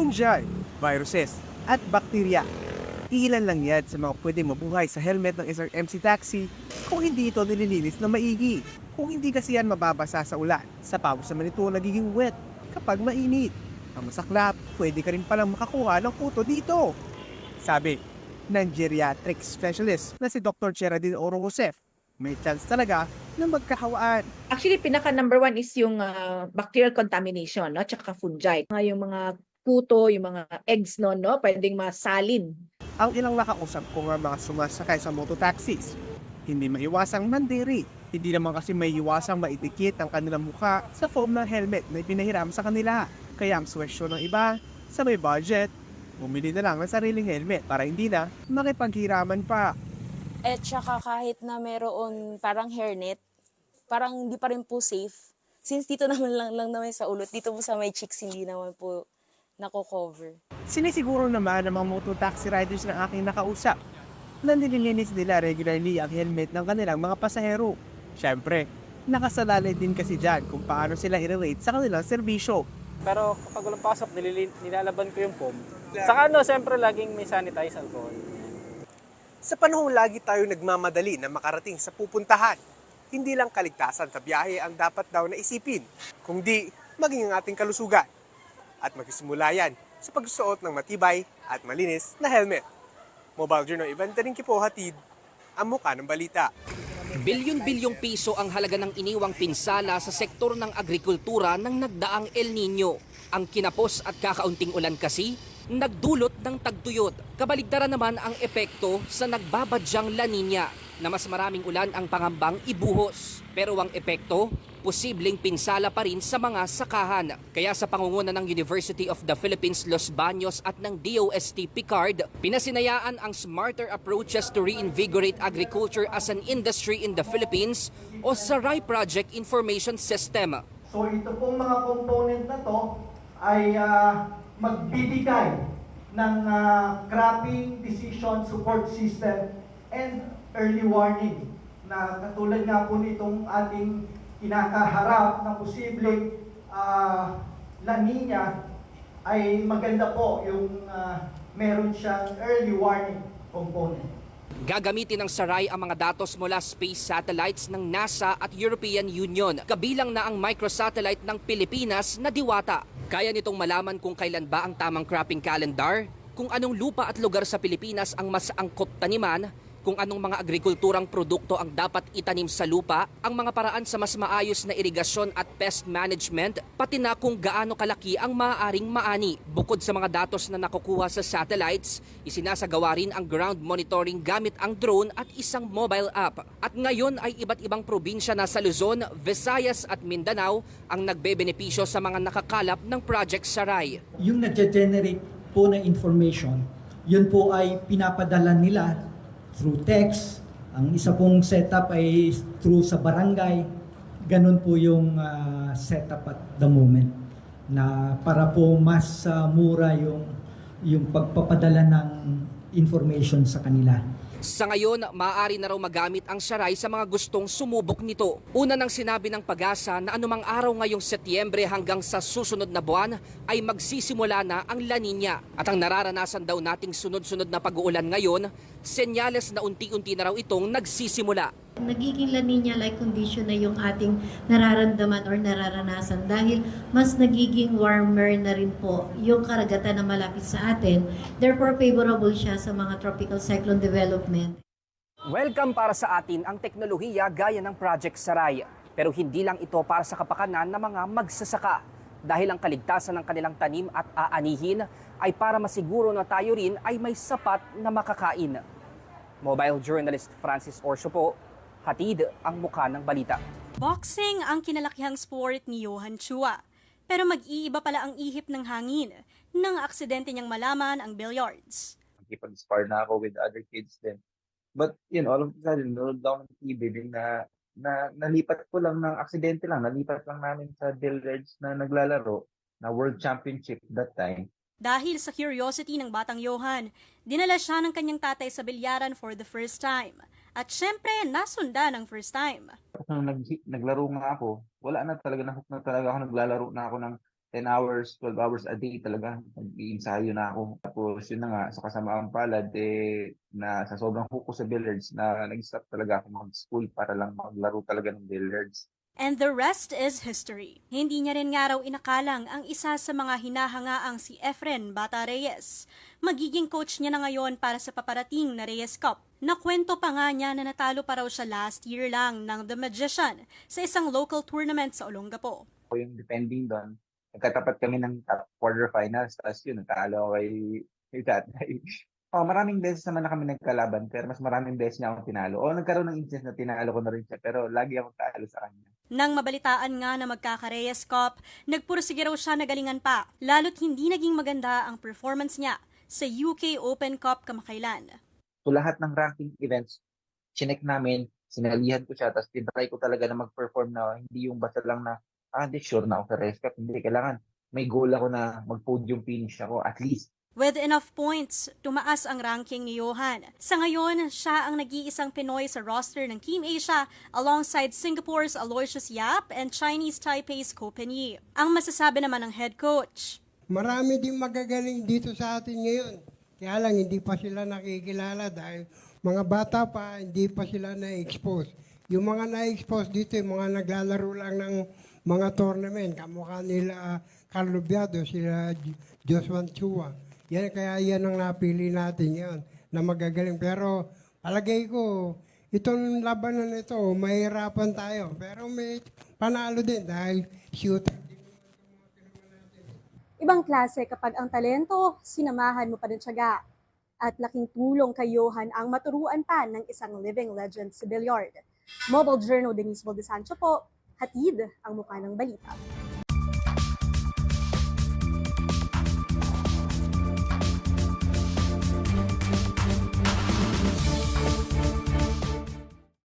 fungi, viruses, at bakterya. Ilan lang yan sa mga pwede mabuhay sa helmet ng isang MC Taxi kung hindi ito nililinis na maigi. Kung hindi kasi yan mababasa sa ulan, sa pawis naman ito nagiging wet kapag mainit. Ang masaklap, pwede ka rin palang makakuha ng puto dito. Sabi ng geriatric specialist na si Dr. Cheradin Oro Josef, may chance talaga na magkahawaan. Actually, pinaka number one is yung ah, bacterial contamination, no? Tsaka fungi. Yung mga puto, yung mga eggs no, no? Pwedeng masalin. Ang ilang nakausap ko nga mga sumasakay sa mototaxis, hindi maiwasang mandiri. Hindi naman kasi may iwasang maitikit ang kanilang mukha sa foam ng helmet na ipinahiram sa kanila. Kaya ang swesyo ng iba, sa may budget, bumili na lang ng sariling helmet para hindi na makipaghiraman pa. At saka kahit na meron parang hairnet, parang hindi pa rin po safe. Since dito naman lang, lang naman sa ulot, dito po sa may cheeks, hindi naman po nako-cover. Sinisiguro naman ng mga mototaxi riders na aking nakausap na nililinis nila regularly ang helmet ng kanilang mga pasahero. Siyempre, nakasalalay din kasi dyan kung paano sila i-rate sa kanilang serbisyo. Pero kapag walang pasok, nililin, nilalaban ko yung foam. Saka ano, siyempre laging may sanitize alcohol. Sa panahong lagi tayo nagmamadali na makarating sa pupuntahan, hindi lang kaligtasan sa biyahe ang dapat daw na isipin, kundi maging ang ating kalusugan. At magsisimula yan sa pagsusuot ng matibay at malinis na helmet. Mobile Journal Event rin kipo hatid ang muka ng balita. Bilyon-bilyong piso ang halaga ng iniwang pinsala sa sektor ng agrikultura ng nagdaang El Nino. Ang kinapos at kakaunting ulan kasi, nagdulot ng tagtuyot. Kabaligtaran naman ang epekto sa nagbabadyang La Nina na mas maraming ulan ang pangambang ibuhos. Pero ang epekto, posibleng pinsala pa rin sa mga sakahan. Kaya sa pangunguna ng University of the Philippines Los Baños at ng DOST Picard, pinasinayaan ang smarter approaches to reinvigorate agriculture as an industry in the Philippines o SARAI Project Information System. So ito pong mga component na to ay ah, magbibigay ng ah, cropping decision support system and early warning na katulad nga po nitong ating kinakaharap na posibleng ah, La Nina ay maganda po yung ah, meron siyang early warning component. Gagamitin ng Saray ang mga datos mula space satellites ng NASA at European Union. Kabilang na ang microsatellite ng Pilipinas na Diwata. Kaya nitong malaman kung kailan ba ang tamang cropping calendar, kung anong lupa at lugar sa Pilipinas ang mas angkop taniman, kung anong mga agrikulturang produkto ang dapat itanim sa lupa, ang mga paraan sa mas maayos na irigasyon at pest management, pati na kung gaano kalaki ang maaaring maani. Bukod sa mga datos na nakukuha sa satellites, isinasagawa rin ang ground monitoring gamit ang drone at isang mobile app. At ngayon ay iba't ibang probinsya na sa Luzon, Visayas at Mindanao ang nagbebenepisyo sa mga nakakalap ng Project Saray. yung nagge-generate po ng information, yun po ay pinapadala nila through text. Ang isa pong setup ay through sa barangay. Ganun po yung ah, setup at the moment na para po mas ah, mura yung yung pagpapadala ng information sa kanila. Sa ngayon, maaari na raw magamit ang Saray sa mga gustong sumubok nito. Una nang sinabi ng pag-asa na anumang araw ngayong Setyembre hanggang sa susunod na buwan ay magsisimula na ang La Nina. At ang nararanasan daw nating sunod-sunod na pag-uulan ngayon, senyales na unti-unti na raw itong nagsisimula. Nagiging La Nina-like condition na yung ating nararamdaman or nararanasan dahil mas nagiging warmer na rin po yung karagatan na malapit sa atin. Therefore, favorable siya sa mga tropical cyclone development. Welcome para sa atin ang teknolohiya gaya ng Project Saray. Pero hindi lang ito para sa kapakanan ng mga magsasaka. Dahil ang kaligtasan ng kanilang tanim at aanihin ay para masiguro na tayo rin ay may sapat na makakain. Mobile journalist Francis Orso po, hatid ang muka ng balita. Boxing ang kinalakihang sport ni Johan Chua. Pero mag-iiba pala ang ihip ng hangin nang aksidente niyang malaman ang billiards. nakipag-spar na ako with other kids din. But, you know, all of a sudden, nanood lang ng TV din na, na nalipat ko lang ng aksidente lang. Nalipat lang namin sa billiards na naglalaro na World Championship that time. Dahil sa curiosity ng batang Johan, dinala siya ng kanyang tatay sa bilyaran for the first time. At syempre, nasunda ng first time. Nung nag, naglaro nga ako, wala na talaga, na na talaga ako, naglalaro na ako ng 10 hours, 12 hours a day talaga. Nag-iinsayo na ako. Tapos yun na nga, sa kasamaang palad, eh, na sa sobrang huko sa billiards, na nag-stop talaga ako mag-school para lang maglaro talaga ng billiards. And the rest is history. Hindi niya rin nga raw inakalang ang isa sa mga hinahangaang si Efren Bata Reyes. Magiging coach niya na ngayon para sa paparating na Reyes Cup. Nakwento pa nga niya na natalo pa raw siya last year lang ng The Magician sa isang local tournament sa Olongapo. Yung depending doon, nagkatapat kami ng top quarterfinals, tapos yun, natalo kay, kay tatay. Oh, maraming beses naman na kami nagkalaban, pero mas maraming beses niya akong tinalo. O nagkaroon ng instance na tinalo ko na rin siya, pero lagi akong talo sa kanya. Nang mabalitaan nga na magkaka-Reyes Cup, nagpursige raw siya na galingan pa, lalo't hindi naging maganda ang performance niya sa UK Open Cup kamakailan. So lahat ng ranking events, chinek namin, sinalihan ko siya, tapos tinry ko talaga na mag-perform na hindi yung basta lang na, ah, di sure na ako sa race cup. Hindi, kailangan may goal ako na mag-podium finish ako at least. With enough points, tumaas ang ranking ni Johan. Sa ngayon, siya ang nag-iisang Pinoy sa roster ng Team Asia alongside Singapore's Aloysius Yap and Chinese Taipei's Ko Penyi. Ang masasabi naman ng head coach, Marami din magagaling dito sa atin ngayon. Kaya lang hindi pa sila nakikilala dahil mga bata pa, hindi pa sila na-expose. Yung mga na-expose dito, yung mga naglalaro lang ng mga tournament, kamukha nila Carlo Biado, sila Joshua Chua. Yan, kaya yan ang napili natin yon na magagaling. Pero palagay ko, itong labanan ito, mahirapan tayo. Pero may panalo din dahil shooter Ibang klase kapag ang talento, sinamahan mo pa ng tiyaga. At laking tulong kay Johan ang maturuan pa ng isang living legend sa billiard. Mobile Journal Denise Valdesancho po, hatid ang mukha ng balita.